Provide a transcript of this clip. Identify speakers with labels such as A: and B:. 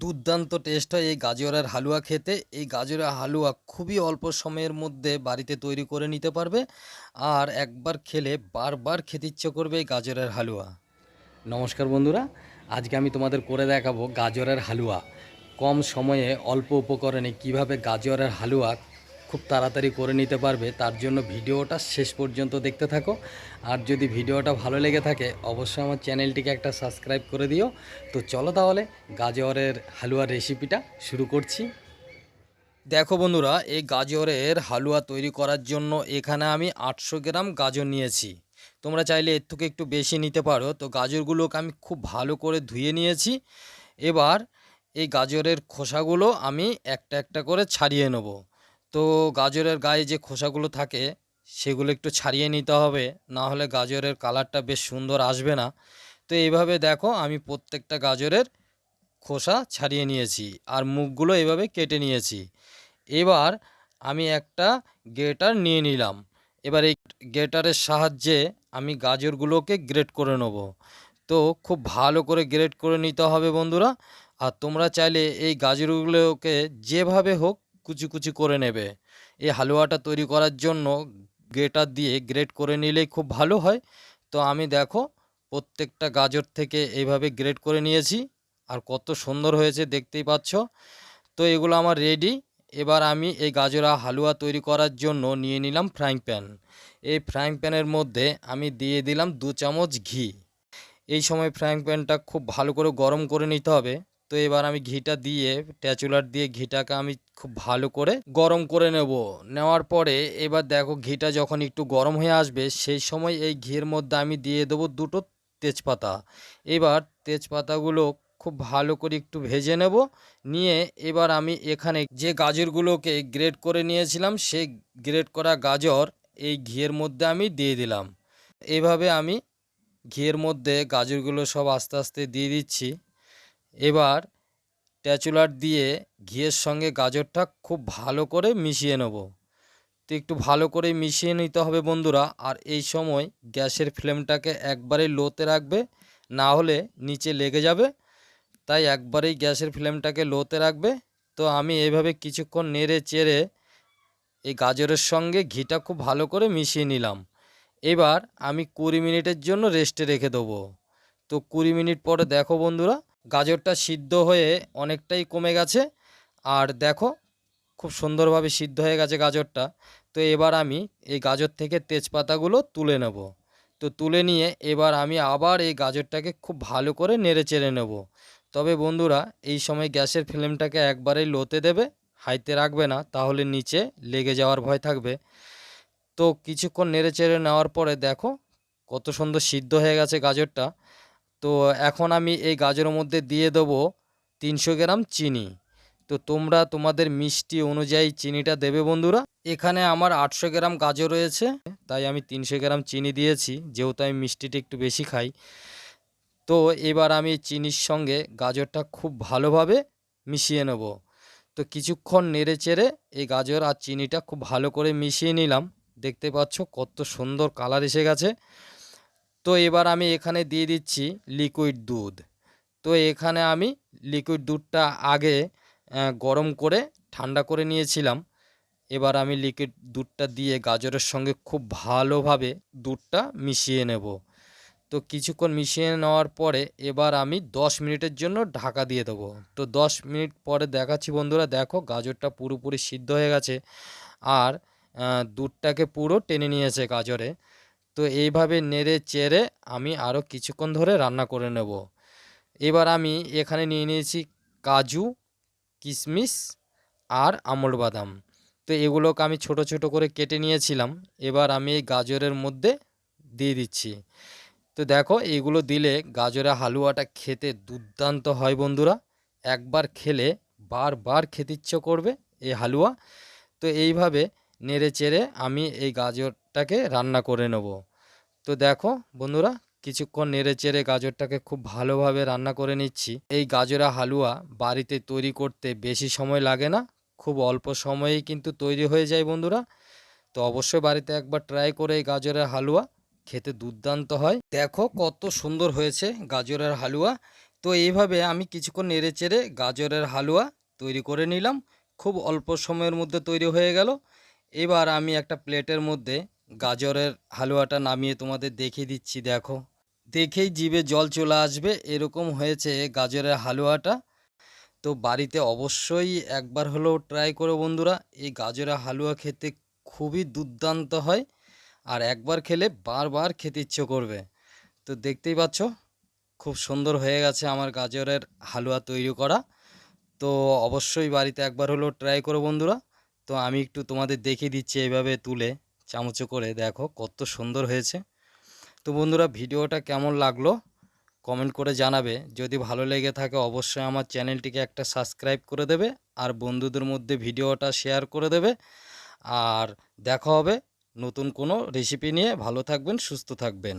A: দুর্দান্ত টেস্ট হয় এই গাজরের হালুয়া খেতে। এই গাজরের হালুয়া খুবই অল্প সময়ের মধ্যে বাড়িতে তৈরি করে নিতে পারবে আর একবার খেলে বারবার খেতে ইচ্ছে করবে এই গাজরের হালুয়া। নমস্কার বন্ধুরা, আজকে আমি তোমাদের করে দেখাবো গাজরের হালুয়া। কম সময়ে অল্প উপকরণে কীভাবে গাজরের হালুয়া খুব তাড়াতাড়ি করে নিতে পারবে, তার জন্য ভিডিওটা শেষ পর্যন্ত দেখতে থাকো। আর যদি ভিডিওটা ভালো লেগে থাকে, অবশ্যই আমার চ্যানেলটিকে একটা সাবস্ক্রাইব করে দিও। তো চলো তাহলে, গাজরের হালুয়ার রেসিপিটা শুরু করছি। দেখো বন্ধুরা, এই গাজরের হালুয়া তৈরি করার জন্য এখানে আমি আটশো গ্রাম গাজর নিয়েছি। তোমরা চাইলে এর থেকে একটু বেশি নিতে পারো। তো গাজরগুলোকে আমি খুব ভালো করে ধুয়ে নিয়েছি। এবার এই গাজরের খোসাগুলো আমি একটা একটা করে ছাড়িয়ে নেব। তো গাজরের গায়ে যে খোসাগুলো থাকে, সেগুলো একটু ছাড়িয়ে নিতে হবে, না হলে গাজরের কালারটা বেশ সুন্দর আসবে না। তো এইভাবে দেখো, আমি প্রত্যেকটা গাজরের খোসা ছাড়িয়ে নিয়েছি আর মুখগুলো এভাবে কেটে নিয়েছি। এবার আমি একটা গ্রেটার নিয়ে নিলাম। এবার এই গ্রেটারের সাহায্যে আমি গাজরগুলোকে গ্রেট করে নেব। তো খুব ভালো করে গ্রেট করে নিতে হবে বন্ধুরা। আর তোমরা চাইলে এই গাজরগুলোকে যেভাবে হোক কুচি কুচি করে নেবে। এই হালুয়াটা তৈরি করার জন্য গ্রেটার দিয়ে গ্রেট করে নিলেই খুব ভালো হয়। তো আমি দেখো প্রত্যেকটা গাজর থেকে এইভাবে গ্রেট করে নিয়েছি আর কত সুন্দর হয়েছে দেখতেই পাচ্ছ। তো এগুলো আমার রেডি এবার আমি এই গাজরা হালুয়া তৈরি করার জন্য নিয়ে নিলাম ফ্রাইং প্যান এই ফ্রাইং প্যানের মধ্যে আমি দিয়ে দিলাম দু চামচ ঘি। এই সময় ফ্রাইং প্যানটা খুব ভালো করে গরম করে নিতে হবে। তো এবার আমি ঘিটা দিয়ে ট্যাচুলার দিয়ে ঘিটাকে আমি খুব ভালো করে গরম করে নেব। নেওয়ার পরে এবার দেখো ঘিটা যখন একটু গরম হয়ে আসবে, সেই সময় এই ঘির মধ্যে আমি দিয়ে দেবো দুটো তেজপাতা। এবার তেজপাতাগুলো খুব ভালো করে একটু ভেজে নেব। নিয়ে এবার আমি এখানে যে গাজরগুলোকে গ্রেড করে নিয়েছিলাম, সেই গ্রেড করা গাজর এই ঘিয়ের মধ্যে আমি দিয়ে দিলাম। এভাবে আমি ঘিয়ের মধ্যে গাজরগুলো সব আস্তে আস্তে দিয়ে দিচ্ছি। এবার ট্যাচুলার দিয়ে ঘিয়ের সঙ্গে গাজরটা খুব ভালো করে মিশিয়ে নেব। তো একটু ভালো করে মিশিয়ে নিতে হবে বন্ধুরা, আর এই সময় গ্যাসের ফ্লেমটাকে একবারেই লোতে রাখবে, না হলে নিচে লেগে যাবে। তাই একবারেই গ্যাসের ফ্লেমটাকে লোতে রাখবে। তো আমি এভাবে কিছুক্ষণ নেড়ে চেড়ে এই গাজরের সঙ্গে ঘিটা খুব ভালো করে মিশিয়ে নিলাম। এবার আমি কুড়ি মিনিটের জন্য রেস্টে রেখে দেবো। তো কুড়ি মিনিট পরে দেখো বন্ধুরা গাজরটা সিদ্ধ হয়ে অনেকটাই কমে গেছে। আর দেখো, খুব সুন্দরভাবে সিদ্ধ হয়ে গেছে গাজরটা। তো এবার আমি এই গাজর থেকে তেজপাতাগুলো তুলে নেব। তো তুলে নিয়ে এবার আমি আবার এই গাজরটাকে খুব ভালো করে নেড়ে চেড়ে নেব। তবে বন্ধুরা, এই সময় গ্যাসের ফ্লেমটাকে একবারেই লোতে দেবে, হাইতে রাখবে না, তাহলে নিচে লেগে যাওয়ার ভয় থাকবে। তো কিছুক্ষণ নেড়ে চেড়ে নেওয়ার পরে দেখো, কত সুন্দর সিদ্ধ হয়ে গেছে গাজরটা। তো এখন আমি এই গাজরের মধ্যে দিয়ে দেবো তিনশো গ্রাম চিনি। তো তোমরা তোমাদের মিষ্টি অনুযায়ী চিনিটা দেবে বন্ধুরা। এখানে আমার আটশো গ্রাম গাজর রয়েছে, তাই আমি তিনশো গ্রাম চিনি দিয়েছি, যেহেতু আমি মিষ্টিটা একটু বেশি খাই। তো এবার আমি চিনির সঙ্গে গাজরটা খুব ভালোভাবে মিশিয়ে নেব। তো কিছুক্ষণ নেড়ে চেড়ে এই গাজর আর চিনিটা খুব ভালো করে মিশিয়ে নিলাম। দেখতে পাচ্ছ কত সুন্দর কালার এসে গেছে। তো এবার আমি এখানে দিয়ে দিচ্ছি লিকুইড দুধ। তো এখানে আমি লিকুইড দুধটা আগে গরম করে ঠান্ডা করে নিয়েছিলাম। এবার আমি লিকুইড দুধটা দিয়ে গাজরের সঙ্গে খুব ভালোভাবে দুধটা মিশিয়ে নেব। তো কিছুক্ষণ মিশিয়ে নেওয়ার পরে এবার আমি 10 মিনিটের জন্য ঢাকা দিয়ে দেবো। তো 10 মিনিট পরে দেখাচ্ছি বন্ধুরা, দেখো গাজরটা পুরোপুরি সিদ্ধ হয়ে গেছে। আর দুধটাকে পুরো টেনে নিয়েছে গাজরে। তো এইভাবে নেড়ে চেড়ে আমি আরও কিছুক্ষণ ধরে রান্না করে নেব। এবার আমি এখানে নিয়ে নিয়েছি কাজু, কিশমিশ আর আমল বাদাম। তো এগুলোকে আমি ছোট ছোট করে কেটে নিয়েছিলাম। এবার আমি এই গাজরের মধ্যে দিয়ে দিচ্ছি। তো দেখো, এগুলো দিলে গাজরের হালুয়াটা খেতে দুর্দান্ত হয় বন্ধুরা। একবার খেলে বারবার খেতে ইচ্ছে করবে এই হালুয়া। তো এইভাবে নেড়ে চেড়ে আমি এই গাজরটাকে রান্না করে নেব। তো দেখো বন্ধুরা, কিছুক্ষণ নেড়ে চেড়ে গাজরটাকে খুব ভালোভাবে রান্না করে নিচ্ছি। এই গাজরা হালুয়া বাড়িতে তৈরি করতে বেশি সময় লাগে না, খুব অল্প সময়েই কিন্তু তৈরি হয়ে যায় বন্ধুরা। তো অবশ্যই বাড়িতে একবার ট্রাই করে এই গাজরের হালুয়া, খেতে দুর্দান্ত হয়। দেখো কত সুন্দর হয়েছে গাজরের হালুয়া। তো এইভাবে আমি কিছুক্ষণ নেড়ে চেড়ে গাজরের হালুয়া তৈরি করে নিলাম। খুব অল্প সময়ের মধ্যে তৈরি হয়ে গেল। এবার আমি একটা প্লেটের মধ্যে গাজরের হালুয়াটা নামিয়ে তোমাদের দেখিয়ে দিচ্ছি, দেখো। দেখেই জিভে জল চলে আসবে, এরকম হয়েছে গাজরের হালুয়াটা। তো বাড়িতে অবশ্যই একবার হলেও ট্রাই করো বন্ধুরা, এই গাজরের হালুয়া খেতে খুবই দুর্দান্ত হয় আর একবার খেলে বারবার খেতে ইচ্ছে করবে। তো দেখতেই পাচ্ছ, খুব সুন্দর হয়ে গেছে আমার গাজরের হালুয়া তৈরি করা। তো অবশ্যই বাড়িতে একবার হলেও ট্রাই করো বন্ধুরা। তো আমি একটু তোমাদের দেখিয়ে দিচ্ছি এইভাবে তুলে, চামচে করে দেখো কত সুন্দর হয়েছে। তো বন্ধুরা, ভিডিওটা কেমন লাগল কমেন্ট করে জানাবে। যদি ভালো লেগে থাকে অবশ্যই আমার চ্যানেলটিকে একটা সাবস্ক্রাইব করে দেবে আর বন্ধুদের মধ্যে ভিডিওটা শেয়ার করে দেবে। আর দেখা হবে নতুন কোনো রেসিপি নিয়ে। ভালো থাকবেন, সুস্থ থাকবেন।